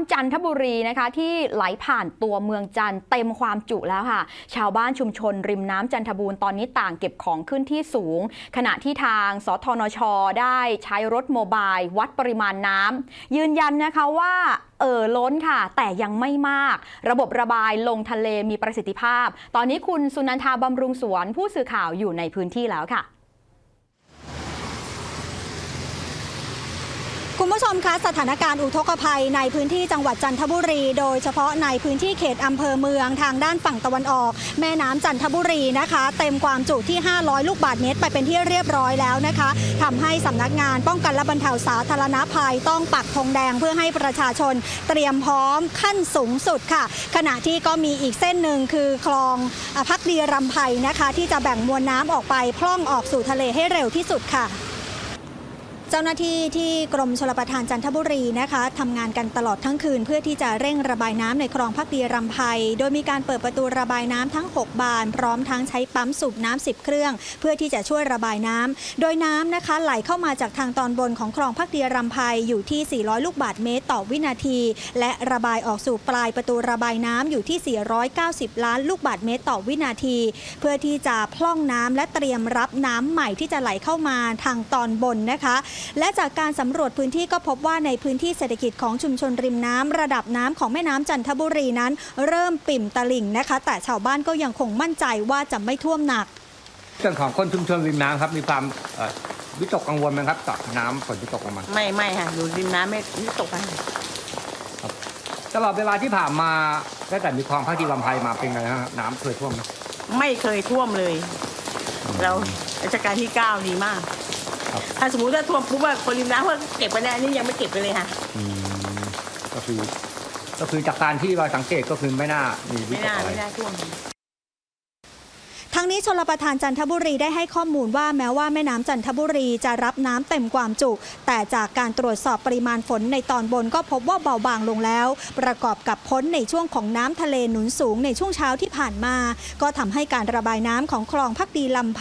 ำจันทบุรีนะคะที่ไหลผ่านตัวเมืองจันเต็มความจุแล้วค่ะ ชาวบ้านชุมชนริมน้ำจันทบูรณ์ตอนนี้ต่างเก็บของขึ้นที่สูง ขณะที่ทางสทนช ได้ใช้รถโมบายวัดปริมาณน้ำยืนยันนะคะว่าเอ่อล้นค่ะ แต่ยังไม่มาก ระบบระบายลงทะเลมีประสิทธิภาพ ตอนนี้คุณสุนันทาบำรุงสวนผู้สื่อข่าวอยู่ในพื้นที่แล้วค่ะ คุณผู้ชมคะสถานการณ์อุทกภัยในพื้นที่จังหวัดจันทบุรี โดยเฉพาะในพื้นที่เขตอำเภอเมืองทางด้านฝั่งตะวันออก แม่น้ำจันทบุรีนะคะ เต็มความจุที่ 500 ลูกบาศก์เมตร ไปเป็นที่เรียบร้อยแล้วนะคะทำให้สำนักงานป้องกันและบรรเทาสาธารณภัยต้องปักธงแดงเพื่อให้ประชาชนเตรียมพร้อมขั้นสูงสุดค่ะ ขณะที่ก็มีอีกเส้นหนึ่งคือคลองอพักดีรำไพนะคะ ที่จะแบ่งมวลน้ำออกไปพร่องออกสู่ทะเลให้เร็วที่สุดค่ะ เจ้าหน้าที่ที่กรมชลประทานจันทบุรีนะคะทำงานกันตลอดทั้งคืน เพื่อที่จะเร่งระบายน้ำในคลองพักดีรำไพโดยมีการเปิดประตูระบายน้ำทั้ง 6 บาน พร้อมทั้งใช้ปั๊มสูบน้ำ10 เครื่อง เพื่อที่จะช่วยระบายน้ำโดยน้ำนะคะไหลเข้ามาจากทางตอนบนของคลองพักดีรำไพอยู่ที่ 400 ลูกบาศก์เมตรต่อวินาที และระบายออกสู่ปลายประตูระบายน้ำอยู่ที่ 490 ล้านลูกบาศก์เมตรต่อวินาที เพื่อที่จะพร่องน้ำและเตรียมรับน้ำใหม่ที่จะไหลเข้ามาทางตอนบนนะคะและจากการสำรวจพื้นที่ก็พบว่าในพื้นที่เศรษฐกิจของชุมชนริมน้ำระดับน้ำของแม่น้ำจันทบุรีนั้น เริ่มปิ่มตลิ่งนะคะ แต่ชาวบ้านก็ยังคงมั่นใจว่าจะไม่ท่วมหนักเรื่องของคนชุมชนริมน้ำครับมีความเอ่อวิตกกังวลไหมครับต่อน้ำฝนที่ตกลงมาไม่ไม่ค่ะอยู่ริมน้ำไม่ไม่ตกค่ะตลอดเวลาที่ผ่านมาตั้งแต่มีคลองพักดีลำไพมาเป็นไงฮะน้ำเคยท่วมไหมไม่เคยท่วมเลย เราราชการที่เก้าดีมาก ถ้าสมมุติว่าท่วมปุ๊บว่าคนริมน้ำเขาเก็บไปแล้วนี่ยังไม่เก็บไปเลยค่ะ อืมก็คือ ก็คือจากการที่เราสังเกตก็คือไม่น่ามีวิไม่ตกน่าอะไรไม่น่าท่วม ทั้งนี้ชลประทานจันทบุรีได้ให้ข้อมูลว่าแม้ว่าแม่น้ำจันทบุรีจะรับน้ำเต็มความจุ แต่จากการตรวจสอบปริมาณฝนในตอนบนก็พบว่าเบาบางลงแล้ว ประกอบกับพ้นในช่วงของน้ำทะเลหนุนสูงในช่วงเช้าที่ผ่านมา ก็ทำให้การระบายน้ำของคลองพักดีลำไพ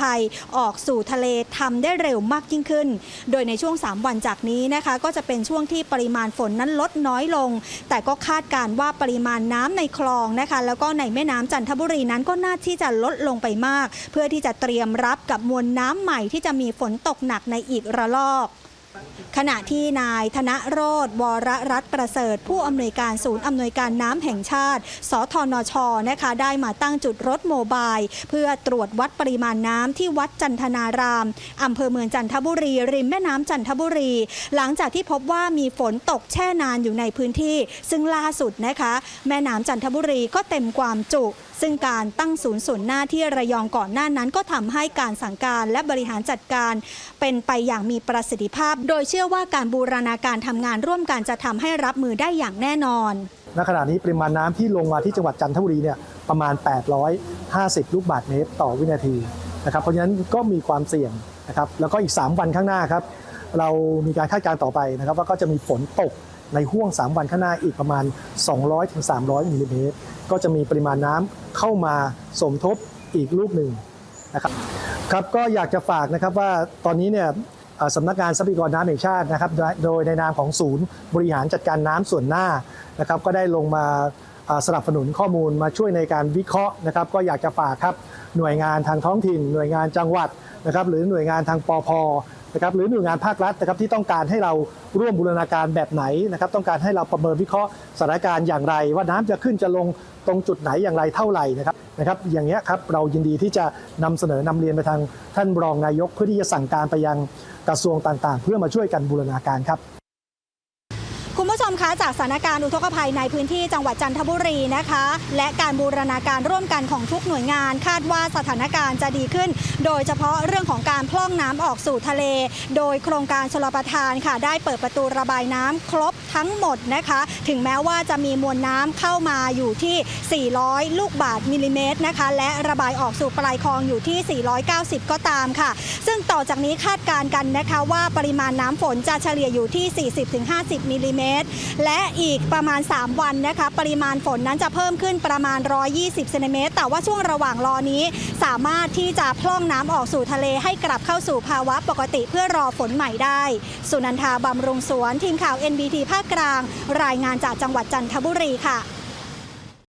ออกสู่ทะเลทำได้เร็วมากยิ่งขึ้น โดยในช่วง 3 วันจากนี้นะคะ ก็จะเป็นช่วงที่ปริมาณฝนนั้นลดน้อยลง แต่ก็คาดการณ์ว่าปริมาณน้ำในคลองนะคะ แล้วก็ในแม่น้ำจันทบุรีนั้นก็น่าที่จะลดลงไปมากเพื่อที่จะเตรียมรับกับมวลน้ำใหม่ที่จะมีฝนตกหนักในอีกระลอก ขณะที่นายธนโรธวรรัตน์ประเสริฐ ผู้อำนวยการศูนย์อำนวยการน้ำแห่งชาติ สทนชนะคะได้มาตั้งจุดรถโมบาย เพื่อตรวจวัดปริมาณน้ำที่วัดจันทนารามอำเภอเมืองจันทบุรี ริมแม่น้ำจันทบุรี หลังจากที่พบว่ามีฝนตกแช่นานอยู่ในพื้นที่ ซึ่งล่าสุดนะคะ แม่น้ำจันทบุรีก็เต็มความจุ ซึ่งการตั้งศูนย์ศูนย์หน้าที่ระยองก่อนหน้านั้น ก็ทำให้การสั่งการและบริหารจัดการ เป็นไปอย่างมีประสิทธิภาพโดยเชื่อว่าการบูรณาการทำงานร่วมกันจะทำให้รับมือได้อย่างแน่นอน ณ ขณะนี้ปริมาณน้ำที่ลงมาที่จังหวัดจันทบุรีเนี่ยประมาณ 850 ลูกบาศก์เมตรต่อวินาทีนะครับ เพราะฉะนั้นก็มีความเสี่ยงนะครับ แล้วก็อีก 3 วันข้างหน้าครับ เรามีการคาดการณ์ต่อไปนะครับ ว่าก็จะมีฝนตกในห่วง 3 วันข้างหน้าอีกประมาณ 200-300มิลลิเมตร ก็จะมีปริมาณน้ำเข้ามาสมทบอีกลูกหนึ่งนะครับ ครับก็อยากจะฝากนะครับว่าตอนนี้เนี่ย สำนักงานทรัพยากรน้ำแห่งชาตินะครับ โดยในนามของศูนย์บริหารจัดการน้ำส่วนหน้านะครับ ก็ได้ลงมาสนับสนุนข้อมูลมาช่วยในการวิเคราะห์นะครับ ก็อยากจะฝากครับหน่วยงานทางท้องถิ่น หน่วยงานจังหวัดนะครับ หรือหน่วยงานทางปอพ นะครับหรือหน่วยงานภาครัฐนะครับที่ต้องการให้เราร่วมบูรณาการแบบไหนนะครับต้องการให้เราประเมินวิเคราะห์สถานการณ์อย่างไร ว่าน้ำจะขึ้นจะลงตรงจุดไหนอย่างไรเท่าไหร่นะครับนะครับอย่างเงี้ยครับเรายินดีที่จะนำเสนอนำเรียนไปทางท่านรองนายก เพื่อที่จะสั่งการไปยังกระทรวงต่างๆ เพื่อมาช่วยกันบูรณาการครับ จากสถานการณ์อุทกภัยในพื้นที่จังหวัดจันทบุรีนะคะ และการบูรณาการร่วมกันของทุกหน่วยงาน คาดว่าสถานการณ์จะดีขึ้น โดยเฉพาะเรื่องของการพร่องน้ำออกสู่ทะเล โดยโครงการชลประทานค่ะ ได้เปิดประตูระบายน้ำครบทั้งหมดนะคะ ถึงแม้ว่าจะมีมวลน้ำเข้ามาอยู่ที่ 400 ลูกบาทมิลลิเมตรนะคะ และระบายออกสู่ปลายคลองอยู่ที่ 490 ก็ตามค่ะ ซึ่งต่อจากนี้คาดการณ์กันนะคะว่าปริมาณน้ำฝนจะเฉลี่ยอยู่ที่ 40-50มิลลิเมตรและอีกประมาณ 3 วันนะคะปริมาณฝนนั้นจะเพิ่มขึ้นประมาณ 120เซนติเมตรแต่ว่าช่วงระหว่างรอนี้สามารถที่จะพล่องน้ำออกสู่ทะเลให้กลับเข้าสู่ภาวะปกติเพื่อรอฝนใหม่ได้ สุนันทาบำรุงสวน ทีมข่าว NBT ภาคกลาง รายงานจากจังหวัดจันทบุรีค่ะ